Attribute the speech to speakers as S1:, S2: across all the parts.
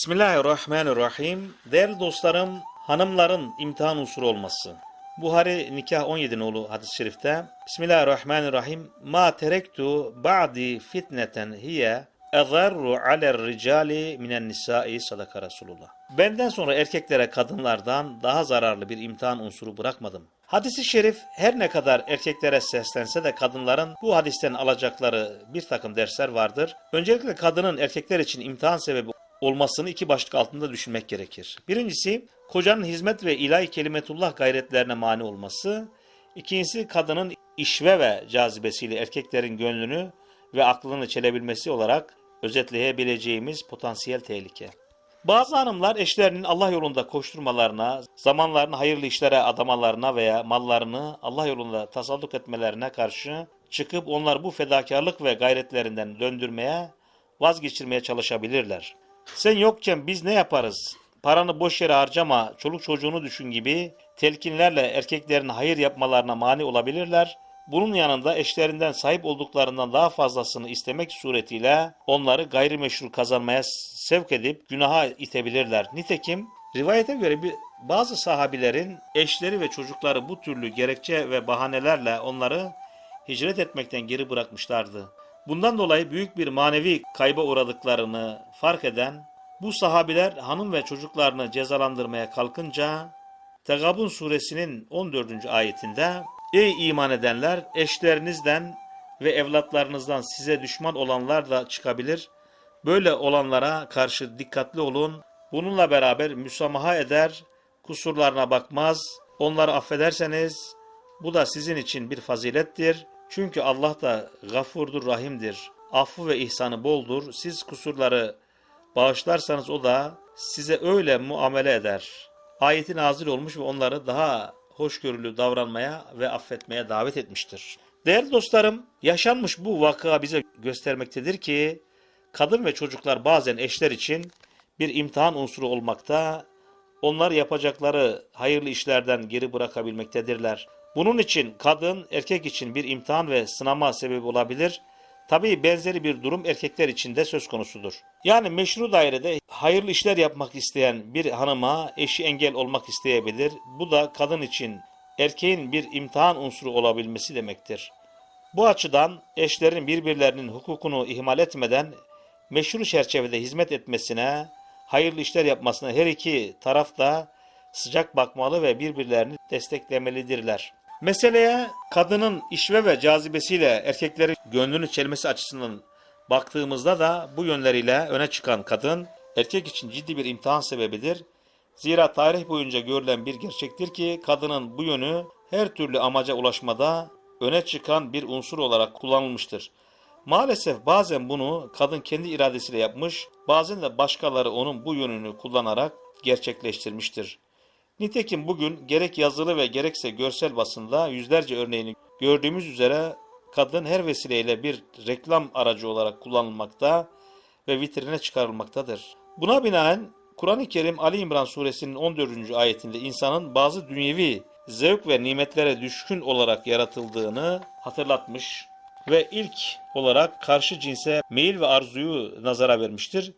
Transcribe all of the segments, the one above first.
S1: Bismillahirrahmanirrahim. Değerli dostlarım, hanımların imtihan unsuru olması. Buhari nikah 17 nolu hadis-i şerifte Bismillahirrahmanirrahim. Ma terektu ba'di fitneten hiye ezarru aler ricali minen nisai sadaka Resulullah. Benden sonra erkeklere kadınlardan daha zararlı bir imtihan unsuru bırakmadım. Hadis-i şerif her ne kadar erkeklere seslense de kadınların bu hadisten alacakları bir takım dersler vardır. Öncelikle kadının erkekler için imtihan sebebi olmasını iki başlık altında düşünmek gerekir. Birincisi, kocanın hizmet ve ilahi kelimetullah gayretlerine mani olması. İkincisi, kadının işve ve cazibesiyle erkeklerin gönlünü ve aklını çelebilmesi olarak özetleyebileceğimiz potansiyel tehlike. Bazı hanımlar eşlerinin Allah yolunda koşturmalarına, zamanlarını hayırlı işlere adamalarına veya mallarını Allah yolunda tasalluk etmelerine karşı çıkıp onlar bu fedakarlık ve gayretlerinden döndürmeye, vazgeçirmeye çalışabilirler. Sen yokken biz ne yaparız? Paranı boş yere harcama, çoluk çocuğunu düşün gibi telkinlerle erkeklerin hayır yapmalarına mani olabilirler. Bunun yanında eşlerinden sahip olduklarından daha fazlasını istemek suretiyle onları gayrimeşru kazanmaya sevk edip günaha itebilirler. Nitekim rivayete göre bir, bazı sahabilerin eşleri ve çocukları bu türlü gerekçe ve bahanelerle onları hicret etmekten geri bırakmışlardı. Bundan dolayı büyük bir manevi kayba uğradıklarını fark eden bu sahabiler hanım ve çocuklarını cezalandırmaya kalkınca Tegabun suresinin 14. ayetinde Ey iman edenler eşlerinizden ve evlatlarınızdan size düşman olanlar da çıkabilir. Böyle olanlara karşı dikkatli olun. Bununla beraber müsamaha eder, kusurlarına bakmaz. Onları affederseniz bu da sizin için bir fazilettir. Çünkü Allah da gafurdur, rahimdir. Affı ve ihsanı boldur. Siz kusurları bağışlarsanız o da size öyle muamele eder. Ayeti nazil olmuş ve onları daha hoşgörülü davranmaya ve affetmeye davet etmiştir. Değerli dostlarım, yaşanmış bu vaka bize göstermektedir ki kadın ve çocuklar bazen eşler için bir imtihan unsuru olmakta, onlar yapacakları hayırlı işlerden geri bırakabilmektedirler. Bunun için kadın erkek için bir imtihan ve sınama sebebi olabilir. Tabii benzeri bir durum erkekler için de söz konusudur. Yani meşru dairede hayırlı işler yapmak isteyen bir hanıma eşi engel olmak isteyebilir. Bu da kadın için erkeğin bir imtihan unsuru olabilmesi demektir. Bu açıdan eşlerin birbirlerinin hukukunu ihmal etmeden meşru çerçevede hizmet etmesine, hayırlı işler yapmasına her iki taraf da sıcak bakmalı ve birbirlerini desteklemelidirler. Meseleye kadının işve ve cazibesiyle erkeklerin gönlünü çelmesi açısından baktığımızda da bu yönleriyle öne çıkan kadın erkek için ciddi bir imtihan sebebidir. Zira tarih boyunca görülen bir gerçektir ki kadının bu yönü her türlü amaca ulaşmada öne çıkan bir unsur olarak kullanılmıştır. Maalesef bazen bunu kadın kendi iradesiyle yapmış, bazen de başkaları onun bu yönünü kullanarak gerçekleştirmiştir. Nitekim bugün gerek yazılı ve gerekse görsel basında yüzlerce örneğini gördüğümüz üzere kadın her vesileyle bir reklam aracı olarak kullanılmakta ve vitrine çıkarılmaktadır. Buna binaen Kur'an-ı Kerim Ali İmran suresinin 14. ayetinde insanın bazı dünyevi zevk ve nimetlere düşkün olarak yaratıldığını hatırlatmış ve ilk olarak karşı cinse meyil ve arzuyu nazara vermiştir.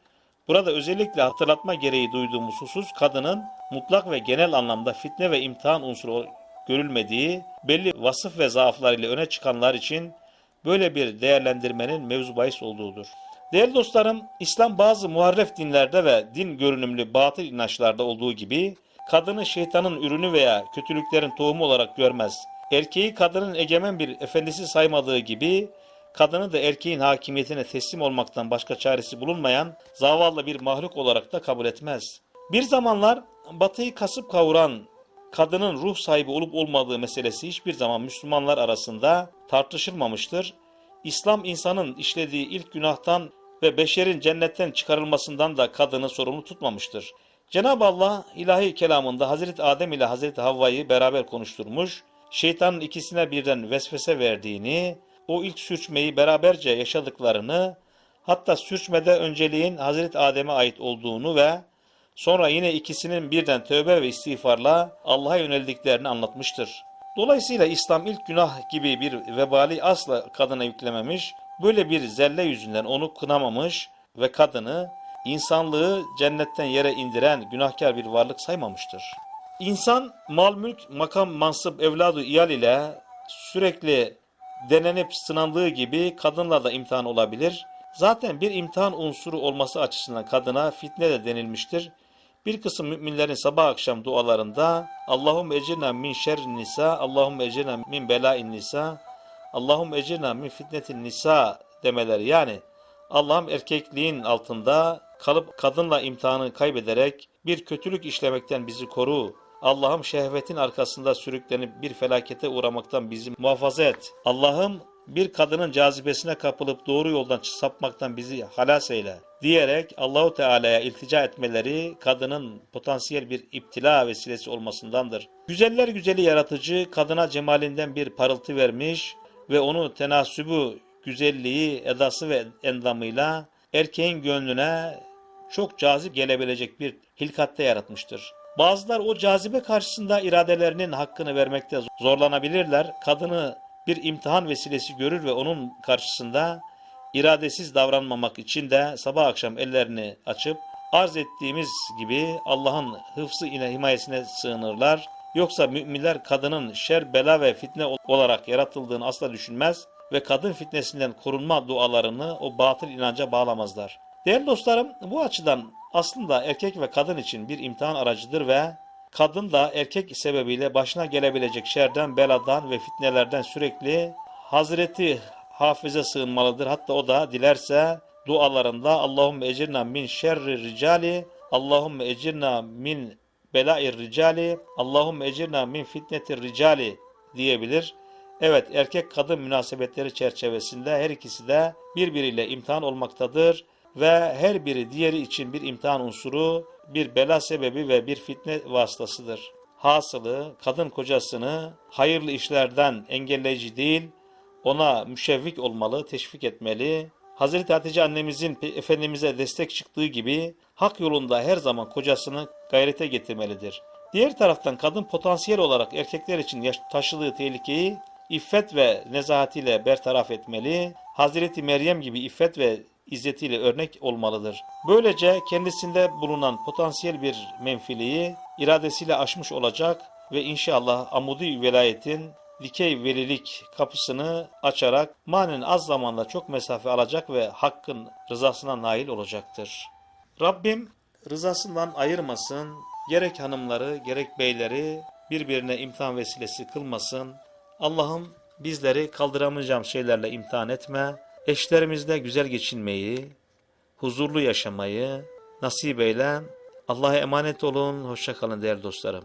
S1: Burada özellikle hatırlatma gereği duyduğumuz husus kadının mutlak ve genel anlamda fitne ve imtihan unsuru görülmediği, belli vasıf ve zaaflarıyla öne çıkanlar için böyle bir değerlendirmenin mevzu bahis olduğudur. Değerli dostlarım, İslam bazı muharref dinlerde ve din görünümlü batıl inançlarda olduğu gibi kadını şeytanın ürünü veya kötülüklerin tohumu olarak görmez. Erkeği kadının egemen bir efendisi saymadığı gibi kadını da erkeğin hakimiyetine teslim olmaktan başka çaresi bulunmayan zavallı bir mahluk olarak da kabul etmez. Bir zamanlar batıyı kasıp kavuran kadının ruh sahibi olup olmadığı meselesi hiçbir zaman Müslümanlar arasında tartışılmamıştır. İslam insanın işlediği ilk günahtan ve beşerin cennetten çıkarılmasından da kadını sorumlu tutmamıştır. Cenab-ı Allah ilahi kelamında Hazreti Adem ile Hazreti Havva'yı beraber konuşturmuş, şeytanın ikisine birden vesvese verdiğini, o ilk sürçmeyi beraberce yaşadıklarını, hatta sürçmede önceliğin Hazreti Adem'e ait olduğunu ve sonra yine ikisinin birden tövbe ve istiğfarla Allah'a yöneldiklerini anlatmıştır. Dolayısıyla İslam ilk günah gibi bir vebali asla kadına yüklememiş, böyle bir zelle yüzünden onu kınamamış ve kadını insanlığı cennetten yere indiren günahkar bir varlık saymamıştır. İnsan mal mülk, makam, mansıp, evladı, iyal ile sürekli denenip sınandığı gibi kadınla da imtihan olabilir. Zaten bir imtihan unsuru olması açısından kadına fitne de denilmiştir. Bir kısım müminlerin sabah akşam dualarında Allahum ecirna min şerrin nisa, Allahum ecirna min belain nisa, Allahum ecirna min fitnetin nisa demeleri yani Allah'ım erkekliğin altında kalıp kadınla imtihanı kaybederek bir kötülük işlemekten bizi koru. Allah'ım şehvetin arkasında sürüklenip bir felakete uğramaktan bizi muhafaza et. Allah'ım bir kadının cazibesine kapılıp doğru yoldan sapmaktan bizi halas eyle diyerek Allahu Teala'ya iltica etmeleri kadının potansiyel bir iptila vesilesi olmasındandır. Güzeller güzeli yaratıcı kadına cemalinden bir parıltı vermiş ve onu tenasübü, güzelliği, edası ve endamıyla erkeğin gönlüne çok cazip gelebilecek bir hilkatte yaratmıştır. Bazılar o cazibe karşısında iradelerinin hakkını vermekte zorlanabilirler. Kadını bir imtihan vesilesi görür ve onun karşısında iradesiz davranmamak için de sabah akşam ellerini açıp arz ettiğimiz gibi Allah'ın hıfzı ile himayesine sığınırlar. Yoksa müminler kadının şer, bela ve fitne olarak yaratıldığını asla düşünmez ve kadın fitnesinden korunma dualarını o batıl inanca bağlamazlar. Değerli dostlarım bu açıdan aslında erkek ve kadın için bir imtihan aracıdır ve kadın da erkek sebebiyle başına gelebilecek şerden, beladan ve fitnelerden sürekli Hazreti Hafiz'e sığınmalıdır. Hatta o da dilerse dualarında Allahümme ecirna min şerri ricali, Allahümme ecirna min belair ricali, Allahümme ecirna min fitnetir ricali diyebilir. Evet erkek kadın münasebetleri çerçevesinde her ikisi de birbiriyle imtihan olmaktadır ve her biri diğeri için bir imtihan unsuru, bir bela sebebi ve bir fitne vasıtasıdır. Hasılı kadın kocasını hayırlı işlerden engelleyici değil, ona müşevvik olmalı, teşvik etmeli. Hazreti Hatice annemizin Efendimiz'e destek çıktığı gibi hak yolunda her zaman kocasını gayrete getirmelidir. Diğer taraftan kadın potansiyel olarak erkekler için taşıdığı tehlikeyi iffet ve nezahatiyle bertaraf etmeli. Hazreti Meryem gibi iffet ve izzetiyle örnek olmalıdır. Böylece kendisinde bulunan potansiyel bir menfiliği iradesiyle aşmış olacak ve inşallah amudi velayetin dikey velilik kapısını açarak manen az zamanda çok mesafe alacak ve hakkın rızasına nail olacaktır. Rabbim rızasından ayırmasın, gerek hanımları gerek beyleri birbirine imtihan vesilesi kılmasın. Allah'ım bizleri kaldıramayacağım şeylerle imtihan etme, eşlerimizle güzel geçinmeyi, huzurlu yaşamayı nasip eyle. Allah'a emanet olun, hoşça kalın değerli dostlarım.